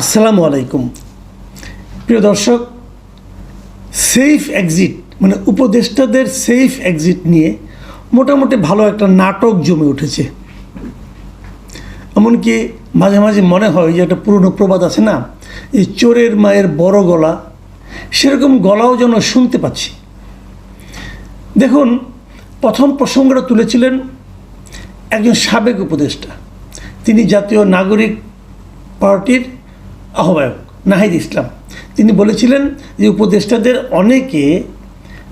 আসসালামু আলাইকুম। প্রিয় দর্শক সেফ এক্সিট মানে উপদেষ্টাদের সেফ এক্সিট নিয়ে মোটামুটি ভালো একটা নাটক জমে উঠেছে। এমনকি মাঝে মাঝে মনে হয় যে একটা পুরনো প্রবাদ আছে না, যে চোরের মায়ের বড় গলা, সেরকম গলাও যেন শুনতে পাচ্ছি। দেখুন, প্রথম প্রসঙ্গটা তুলেছিলেন একজন সাবেক উপদেষ্টা। তিনি জাতীয় নাগরিক পার্টির আহ্বায়ক নাহিদ ইসলাম। তিনি বলেছিলেন যে উপদেষ্টাদের অনেকে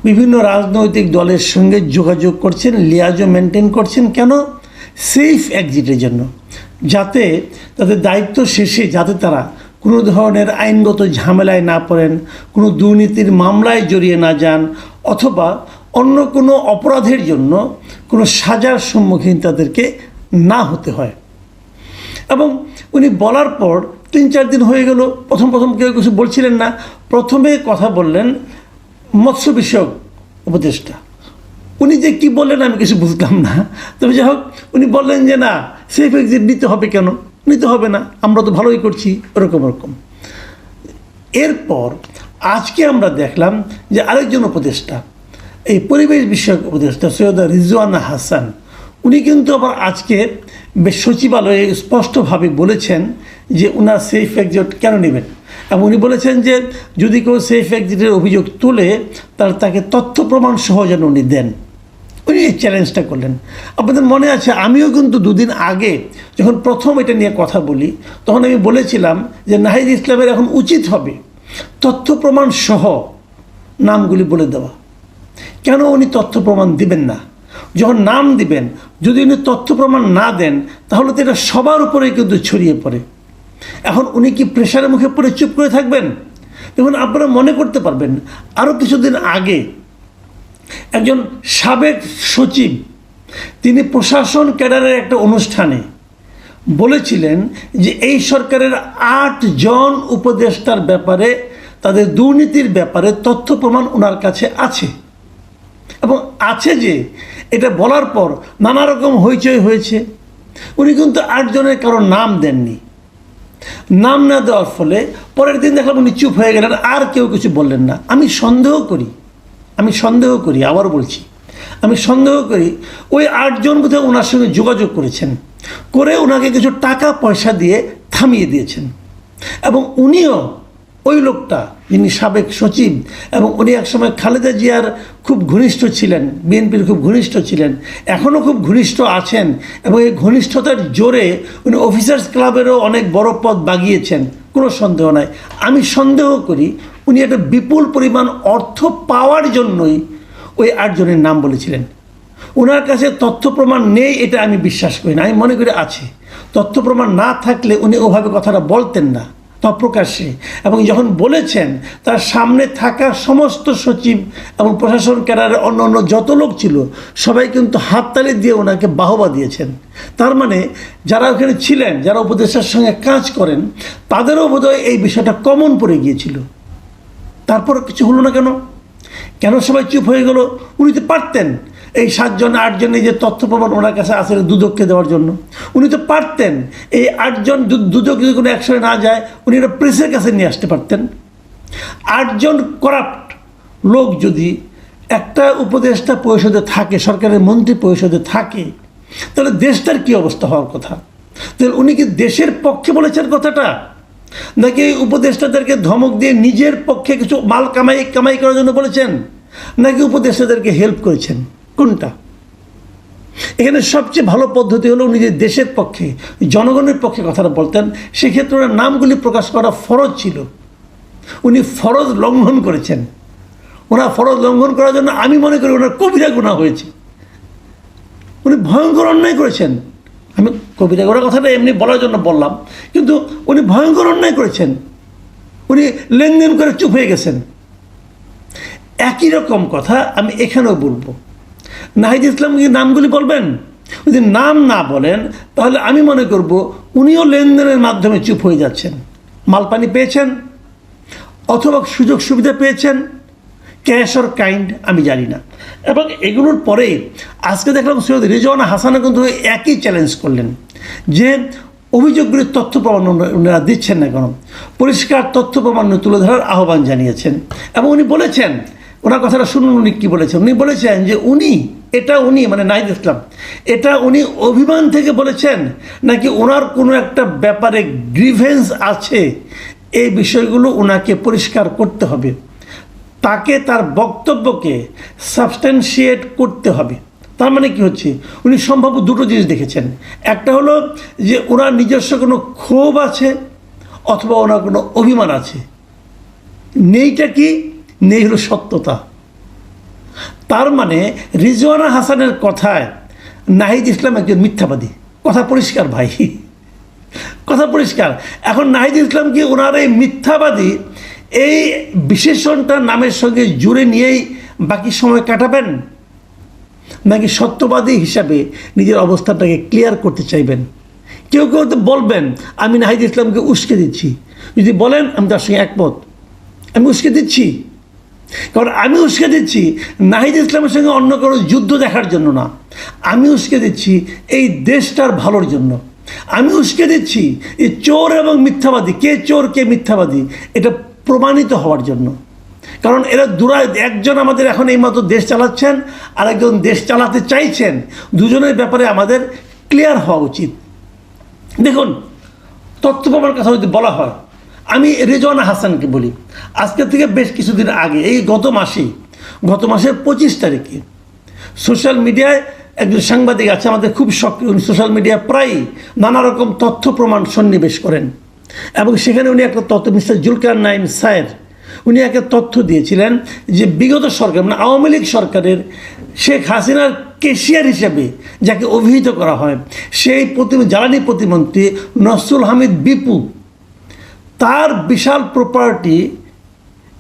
বিভিন্ন রাজনৈতিক দলের সঙ্গে যোগাযোগ করছেন লিয়াজও মেনটেন করছেন কেন? সেফ এক্সিটের জন্য। যাতে তাদের দায়িত্ব শেষে যাতে তারা কোনো ধরনের আইনগত ঝামেলায় না পড়েন, কোনো দুর্নীতির মামলায় জড়িয়ে না যান, অথবা অন্য কোনো অপরাধের জন্য কোনো সাজার সম্মুখীন তাদেরকে না হতে হয়। এবং উনি বলার পর তিন চার দিন হয়ে গেল, প্রথম প্রথম কেউ কিছু বলছিলেন না। প্রথমে কথা বললেন মৎস্য বিষয়ক উপদেষ্টা। উনি যে কি বললেন আমি কিছু বুঝলাম না। তবে যাই হোক, উনি বললেন যে, না সেফ এক্সিট নিতে হবে কেন? নিতে হবে না, আমরা তো ভালোই করছি ওরকম ওরকম এরপর আজকে আমরা দেখলাম যে আরেকজন উপদেষ্টা, এই পরিবেশ বিষয়ক উপদেষ্টা সৈয়দা রিজওয়ানা হাসান উনি কিন্তু আবার আজকে সচিবালয়ে স্পষ্টভাবে বলেছেন যে উনার সেফ এক্সিট কেন নেবেন? এবং উনি বলেছেন যে যদি কেউ সেফ এক্সিটের অভিযোগ তোলে তার তাকে তথ্য প্রমাণ সহ যেন উনি দেন। উনি এই চ্যালেঞ্জটা করলেন। আপনাদের মনে আছে, আমিও কিন্তু দুদিন আগে যখন প্রথম এটা নিয়ে কথা বলি, তখন আমি বলেছিলাম যে নাহিদ ইসলামের এখন উচিত হবে তথ্য প্রমাণ সহ নামগুলি বলে দেওয়া। কেন উনি তথ্য প্রমাণ দিবেন না? যখন নাম দিবেন, যদি উনি তথ্য প্রমাণ না দেন, তাহলে তো এটা সবার উপরে কিন্তু ছড়িয়ে পড়ে। এখন উনি কি প্রেশারের মুখে পড়ে চুপ করে থাকবেন? দেখুন, আপনারা মনে করতে পারবেন আরও কিছুদিন আগে একজন সাবেক সচিব, তিনি প্রশাসন ক্যাডারের একটা অনুষ্ঠানে বলেছিলেন যে এই সরকারের আট জন উপদেষ্টার ব্যাপারে, তাদের দুর্নীতির ব্যাপারে তথ্য প্রমাণ ওনার কাছে আছে। এবং আছে যে এটা বলার পর নানা রকম হইচই হয়েছে। উনি কিন্তু আটজনের কারও নাম দেননি। নাম না দেওয়ার ফলে পরের দিন দেখলাম উনি চুপ হয়ে গেলেন, আর কেউ কিছু বললেন না। আমি সন্দেহ করি, আমি সন্দেহ করি আবার বলছি, আমি সন্দেহ করি, ওই আটজন বোধহয় ওনার সঙ্গে যোগাযোগ করেছেন, করে ওনাকে কিছু টাকা পয়সা দিয়ে থামিয়ে দিয়েছেন। এবং উনিও ওই লোকটা যিনি সাবেক সচিব এবং উনি একসময় খালেদা জিয়ার খুব ঘনিষ্ঠ ছিলেন, বিএনপির খুব ঘনিষ্ঠ ছিলেন এখনও খুব ঘনিষ্ঠ আছেন এবং এই ঘনিষ্ঠতার জোরে উনি অফিসার্স ক্লাবেরও অনেক বড় পদ বাগিয়েছেন, কোনো সন্দেহ নাই। আমি সন্দেহ করি উনি একটা বিপুল পরিমাণ অর্থ পাওয়ার জন্যই ওই আটজনের নাম বলেছিলেন। ওনার কাছে তথ্য প্রমাণ নেই এটা আমি বিশ্বাস করি না, আমি মনে করি আছে। তথ্য প্রমাণ না থাকলে উনি ওভাবে কথাটা বলতেন না। প্রকাশ্যে এবং যখন বলেছেন, তার সামনে থাকা সমস্ত সচিব এবং প্রশাসন ক্যাডারের অন্য অন্য যত লোক ছিল, সবাই কিন্তু হাততালি দিয়ে ওনাকে বাহবা দিয়েছেন। তার মানে যারা ওখানে ছিলেন, যারা উপদেশের সঙ্গে কাজ করেন, তাদেরও বোধহয় এই বিষয়টা কমন পড়ে গিয়েছিল। তারপর কিছু হলো না কেন? কেন সবাই চুপ হয়ে গেল? উনি তো পারতেন। এই সাতজন, আটজন এই যে তথ্য প্রমাণ ওনার কাছে আসে দুদককে দেওয়ার জন্য। উনি তো পারতেন এই আটজন দুদক যদি কোনো একসঙ্গে না যায়, উনি এটা প্রেসের কাছে নিয়ে আসতে পারতেন। আটজন করাপ্ট লোক যদি একটা উপদেষ্টা পরিষদে থাকে, সরকারের মন্ত্রী পরিষদে থাকে, তাহলে দেশটার কী অবস্থা হওয়ার কথা? তাহলে উনি কি দেশের পক্ষে বলেছেন কথাটা? নাকি উপদেষ্টাদেরকে ধমক দিয়ে নিজের পক্ষে কিছু মাল কামাই কামাই করার জন্য বলেছেন? নাকি উপদেষ্টাদেরকে হেল্প করেছেন? কোনটা? এখানে সবচেয়ে ভালো পদ্ধতি হলো যে দেশের পক্ষে, জনগণের পক্ষে কথাটা বলতেন, সেক্ষেত্রে ওনার নামগুলি প্রকাশ করা ফরজ ছিল। উনি ফরজ লঙ্ঘন করেছেন। ওনার ফরজ লঙ্ঘন করার জন্য আমি মনে করি ওনার কবিরা গুণা হয়েছে। উনি ভয়ঙ্কর অন্যায় করেছেন। আমি কবিতা করার কথাটা এমনি বলার জন্য বললাম, কিন্তু উনি ভয়ঙ্কর অন্যায় করেছেন। উনি লেনদেন করে চুপ হয়ে গেছেন। একই রকম কথা আমি এখানেও বলব। নাহিদ ইসলাম কি নামগুলি বলবেন? যদি নাম না বলেন, তাহলে আমি মনে করব উনিও লেনদেনের মাধ্যমে চুপ হয়ে যাচ্ছেন। মালপানি পেয়েছেন? অথবা সুযোগ সুবিধা পেয়েছেন? ক্যাশ অর কাইন্ড আমি জানি না। এবং এগুলোর পরে আজকে দেখলাম সৈয়দ রিজওয়ানা হাসানও কিন্তু একই চ্যালেঞ্জ করলেন, যে অভিযোগগুলির তথ্য প্রমাণ ওনা- ওনারা দিচ্ছেন না কেন? পরিষ্কার তথ্য প্রমাণ তুলে ধরার আহ্বান জানিয়েছেন। এবং উনি বলেছেন, ওনার কথাটা শুনুন উনি কী বলেছেন? উনি বলেছেন যে উনি এটা উনি মানে নাহিদ ইসলাম, এটা উনি অভিমান থেকে বলেছেন নাকি ওনার কোনো একটা ব্যাপারে গ্রিভেন্স আছে? এই বিষয়গুলো ওনাকে পরিষ্কার করতে হবে। তাকে, তার বক্তব্যকে সাবস্টেন্সিয়েট করতে হবে। তার মানে কি হচ্ছে? উনি সম্ভাব্য দুটো জিনিস দেখেছেন। একটা হলো যে ওনার নিজস্ব কোনো ক্ষোভ আছে অথবা ওনার কোনো অভিমান আছে। নেইটা কি? নেই হলো সত্যতা। তার মানে রিজওয়ানা হাসানের কথায় নাহিদ ইসলাম একজন মিথ্যাবাদী। কথা পরিষ্কার ভাই। কথা পরিষ্কার। এখন নাহিদ ইসলামকে ওনার এই মিথ্যাবাদী এই বিশেষণটা নামের সঙ্গে জুড়ে নিয়েই বাকি সময় কাটাবেন? নাকি সত্যবাদী হিসাবে নিজের অবস্থানটাকে ক্লিয়ার করতে চাইবেন? কেউ কেউ তো বলবেন, আমি নাহিদ ইসলামকে উস্কে দিচ্ছি। যদি বলেন, আমি তার সঙ্গে একমত। আমি উস্কে দিচ্ছি। কারণ আমি উস্কে দিচ্ছি, নাহিদ ইসলামের সঙ্গে অন্য কারও যুদ্ধ দেখার জন্য না। আমি উস্কে দিচ্ছি এই দেশটার ভালোর জন্য। আমি উস্কে দিচ্ছি এই চোর এবং মিথ্যাবাদী, কে চোর, কে মিথ্যাবাদী, এটা প্রমাণিত হওয়ার জন্য। কারণ এরা দুরা, একজন আমাদের এখন এই মতো দেশ চালাচ্ছেন আর একজন দেশ চালাতে চাইছেন। দুজনের ব্যাপারে আমাদের ক্লিয়ার হওয়া উচিত। দেখুন, তথ্য প্রমাণ কথা যদি বলা হয় আমি রেজওয়ানা হাসানকে বলি। আজকে থেকে বেশ কিছুদিন আগে, এই গত মাসেই, গত মাসের পঁচিশ তারিখে সোশ্যাল মিডিয়ায় একজন সাংবাদিক আছে আমাদের খুব সক্রিয়, উনি সোশ্যাল মিডিয়া প্রায়ই নানা রকম তথ্য প্রমাণ সন্নিবেশ করেন। এবং সেখানে উনি একটা তথ্য, মিস্টার জুলকার নাইম সায়ের, উনি একটা তথ্য দিয়েছিলেন যে বিগত সরকার মানে আওয়ামী লীগ সরকারের শেখ হাসিনার কেশিয়ার হিসেবে যাকে অভিহিত করা হয়, সেই প্রতি জ্বালানি প্রতিমন্ত্রী নসরুল হামিদ বিপু তার বিশাল প্রপার্টি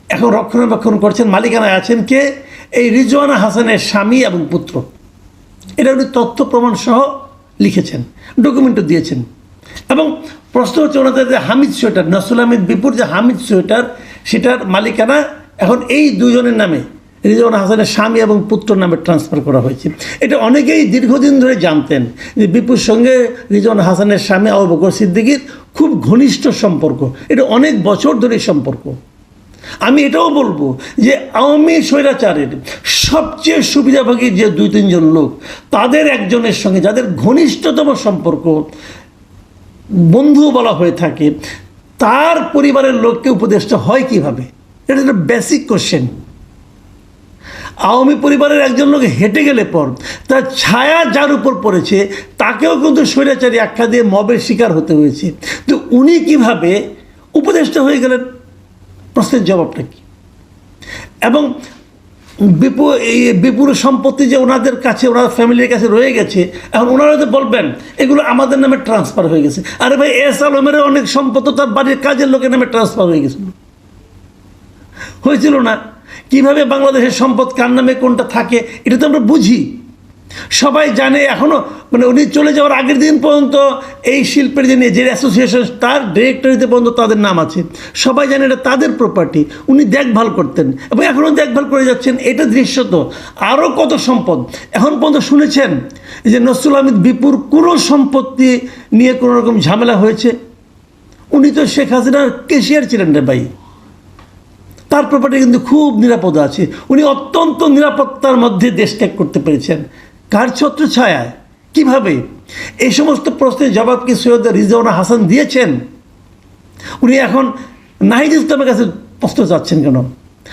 এখন রক্ষণাবেক্ষণ করছেন, মালিকানায় আছেন কে? এই রিজওয়ানা হাসানের স্বামী এবং পুত্র। এটা উনি তথ্য প্রমাণ সহ লিখেছেন ডকুমেন্টও দিয়েছেন। এবং প্রশ্ন হচ্ছে ওনাদের যে হামিদ সোয়েটার, নাসুল হামিদ বিপুর যে হামিদ সোয়েটার, সেটার মালিকানা এখন এই দুজনের নামে। রিজওয়ানা হাসানের স্বামী এবং পুত্র নামে ট্রান্সফার করা হয়েছে। এটা অনেকেই দীর্ঘদিন ধরে জানতেন যে বিপুর সঙ্গে রিজওয়ানা হাসানের স্বামী আবু বকর সিদ্দিকির খুব ঘনিষ্ঠ সম্পর্ক। এটা অনেক বছর ধরে সম্পর্ক। আমি এটাও বলব যে আওয়ামী স্বৈরাচারের সবচেয়ে সুবিধাভোগী যে দুই, তিনজন লোক, তাদের একজনের সঙ্গে যাদের ঘনিষ্ঠতম সম্পর্ক বন্ধু বলা হয়ে থাকে, তার পরিবারের লোককে উপদেষ্টা হয় কীভাবে? এটা একটা বেসিক কোশ্চেন আওয়ামী পরিবারের একজন লোক হেঁটে গেলে পর তার ছায়া যার উপর পড়েছে, তাকেও কিন্তু স্বৈরাচারী আখ্যা দিয়ে মবের শিকার হতে হয়েছে। তো উনি কীভাবে উপদেষ্টা হয়ে গেলেন? প্রশ্নের জবাবটা কি? এবং বিপু বিপুল সম্পত্তি যে ওনাদের কাছে, ওনার ফ্যামিলির কাছে রয়ে গেছে, এখন ওনারা তো বলবেন, এগুলো আমাদের নামে ট্রান্সফার হয়ে গেছে। আরে ভাই, এস আলমের অনেক সম্পদ তার বাড়ির কাজের লোকের নামে ট্রান্সফার হয়ে গেছিল। হয়েছিল না? কীভাবে বাংলাদেশের সম্পদ কার নামে কোনটা থাকে, এটা তো আমরা বুঝি। সবাই জানে এখনও মানে উনি চলে যাওয়ার আগের দিন পর্যন্ত এই শিল্পের যে যে অ্যাসোসিয়েশন তার ডিরেক্টরিতে পর্যন্ত তাদের নাম আছে। সবাই জানে এটা তাদের প্রপার্টি উনি দেখভাল করতেন। এবং এখনও দেখভাল করে যাচ্ছেন, এটা দৃশ্যত আরও কত সম্পদ। এখন পর্যন্ত শুনেছেন যে নসরুল আহমেদ বিপুর কোনো সম্পত্তি নিয়ে কোনো রকম ঝামেলা হয়েছে? উনি তো শেখ হাসিনার কেশিয়ার ছিলেন রে ভাই। তার প্রপার্টি কিন্তু খুব নিরাপদ আছে। উনি অত্যন্ত নিরাপত্তার মধ্যে দেশ ত্যাগ করতে পেরেছেন। কার ছত্র ছায়ায়? কীভাবে? এই সমস্ত প্রশ্নের জবাব কি সৈয়দ রিজওয়ানা হাসান দিয়েছেন? উনি এখন নাহিদ ইসলামের কাছে প্রশ্ন চাচ্ছেন কেন?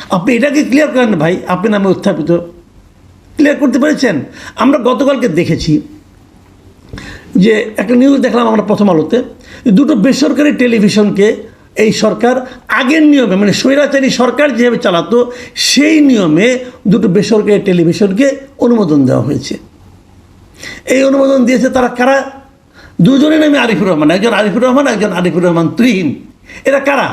আপনি এটাকে ক্লিয়ার করেন ভাই, আপনি নামে উত্থাপিত। ক্লিয়ার করতে পেরেছেন? আমরা গতকালকে দেখেছি যে একটা নিউজ দেখলাম আমরা প্রথম আলোতে দুটো বেসরকারি টেলিভিশনকে এই সরকার আগের নিয়মে মানে স্বৈরাচারী সরকার যেভাবে চালাতো, সেই নিয়মে দুটো বেসরকারি টেলিভিশনকে অনুমোদন দেওয়া হয়েছে। এই অনুমোদন দিয়েছে তারা কারা? দুজনের নামে আরিফুর রহমান, একজন আরিফুর রহমান, একজন আরিফুর রহমান তুহিন এরা কারা?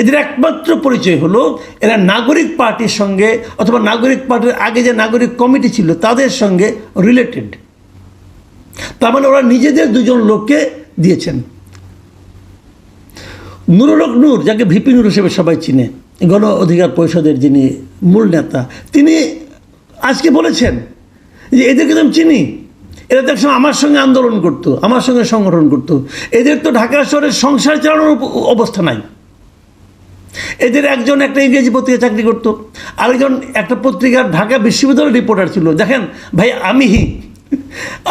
এদের একমাত্র পরিচয় হলো এরা নাগরিক পার্টির সঙ্গে অথবা নাগরিক পার্টির আগে যে নাগরিক কমিটি ছিল তাদের সঙ্গে রিলেটেড তার মানে ওরা নিজেদের দুজন লোককে দিয়েছেন। নুরুল হক নূর, যাকে ভিপি নূর হিসেবে সবাই চিনে, গণ অধিকার পরিষদের যিনি মূল নেতা, তিনি আজকে বলেছেন যে এদেরকে তো আমি চিনি। এরা তো একসময় আমার সঙ্গে আন্দোলন করতো, আমার সঙ্গে সংগঠন করতো। এদের তো ঢাকা শহরের সংসার চালানোর অবস্থা নাই। এদের একজন একটা ইংরেজি পত্রিকা চাকরি করতো, আরেকজন একটা পত্রিকার ঢাকা বিশ্ববিদ্যালয়ের রিপোর্টার ছিল। দেখেন, ভাই, আমি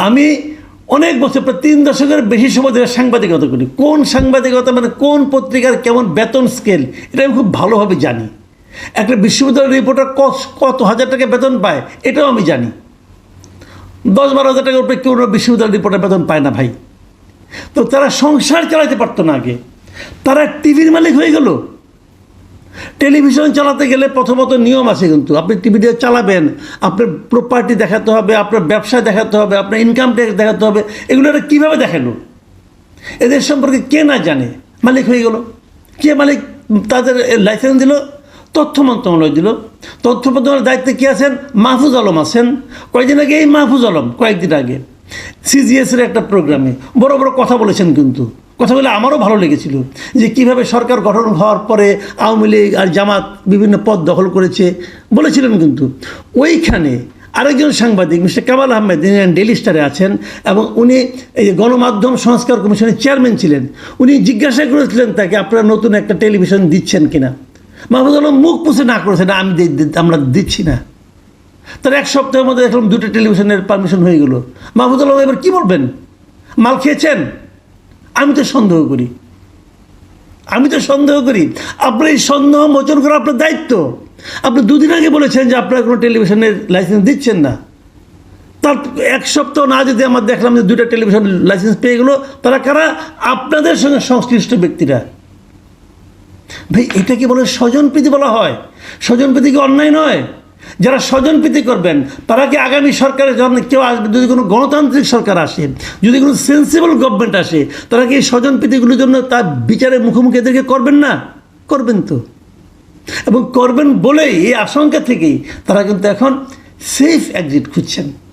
আমি অনেক বছর, প্রায় তিন দশকের বেশি সময় ধরে সাংবাদিকতা করি। কোন সাংবাদিকতা মানে কোন পত্রিকার কেমন বেতন স্কেল এটা আমি খুব ভালোভাবে জানি। একটা বিশ্ববিদ্যালয়ের রিপোর্টার কত হাজার টাকা বেতন পায়, এটাও আমি জানি। দশ বারো হাজার টাকার উপরে কেউ বিশ্ববিদ্যালয়ের রিপোর্টার বেতন পায় না ভাই। তো তারা সংসার চালাতে পারতো না আগে। তারা টিভির মালিক হয়ে গেল। টেলিভিশন চালাতে গেলে প্রথমত নিয়ম আছে কিন্তু। আপনি টিভিতে চালাবেন, আপনার প্রপার্টি দেখাতে হবে, আপনার ব্যবসা দেখাতে হবে, আপনার ইনকাম ট্যাক্স দেখাতে হবে, এগুলো এরা কীভাবে দেখাল এদের সম্পর্কে কে না জানে? মালিক হয়ে গেল। কে মালিক? তাদের লাইসেন্স দিল, তথ্য মন্ত্রণালয় দিল। তথ্য মন্ত্রণালয়ের দায়িত্বে কে আছেন? মাহফুজ আলম আছেন। কয়েকদিন আগে এই মাহফুজ আলম, কয়েকদিন আগে। সিজিএস এর একটা প্রোগ্রামে বড় বড় কথা বলেছেন কিন্তু। কথা বলে আমারও ভালো লেগেছিল যে কীভাবে সরকার গঠন হওয়ার পরে আওয়ামী লীগ আর জামাত বিভিন্ন পদ দখল করেছে, বলেছিলেন কিন্তু। ওইখানে আরেকজন সাংবাদিক, মিস্টার কামাল আহমেদ, যিনি ডেলি স্টারে আছেন এবং উনি এই যে গণমাধ্যম সংস্কার কমিশনের চেয়ারম্যান ছিলেন, উনি জিজ্ঞাসা করেছিলেন তাকে, আপনারা নতুন একটা টেলিভিশন দিচ্ছেন কিনা? মাহমুদ আলম মুখ পুষে না করেছে, না, আমি আমরা দিচ্ছি না। তার এক সপ্তাহের মধ্যে দেখলাম দুটো টেলিভিশনের পারমিশন হয়ে গেল। মাহমুদ আলম এবার কী বলবেন? মাল খেয়েছেন? আমি তো সন্দেহ করি। আমি তো সন্দেহ করি। আপনার এই সন্দেহ মোচন করা আপনার দায়িত্ব। আপনি দুদিন আগে বলেছেন যে আপনার কোনো টেলিভিশনের লাইসেন্স দিচ্ছেন না। তার এক সপ্তাহ না যদি আমার দেখলাম যে দুইটা টেলিভিশন লাইসেন্স পেয়ে গেলো, তারা কারা? আপনাদের সঙ্গে সংশ্লিষ্ট ব্যক্তিরা। ভাই, এটাকে বলে স্বজনপ্রীতি বলা হয়। স্বজনপ্রীতি কি অন্যায় নয়? যারা স্বজনপ্রীতি করবেন, তারা কি আগামী সরকারের যখন কেউ আসবে, যদি কোনো গণতান্ত্রিক সরকার আসে, যদি কোনো সেন্সিবল গভর্নমেন্ট আসে, তারা কি এই স্বজনপ্রীতিগুলোর জন্য তার বিচারের মুখোমুখি এদেরকে করবেন না? করবেন তো। এবং করবেন বলেই এই আশঙ্কা থেকেই তারা কিন্তু এখন সেফ এক্সিট খুঁজছেন।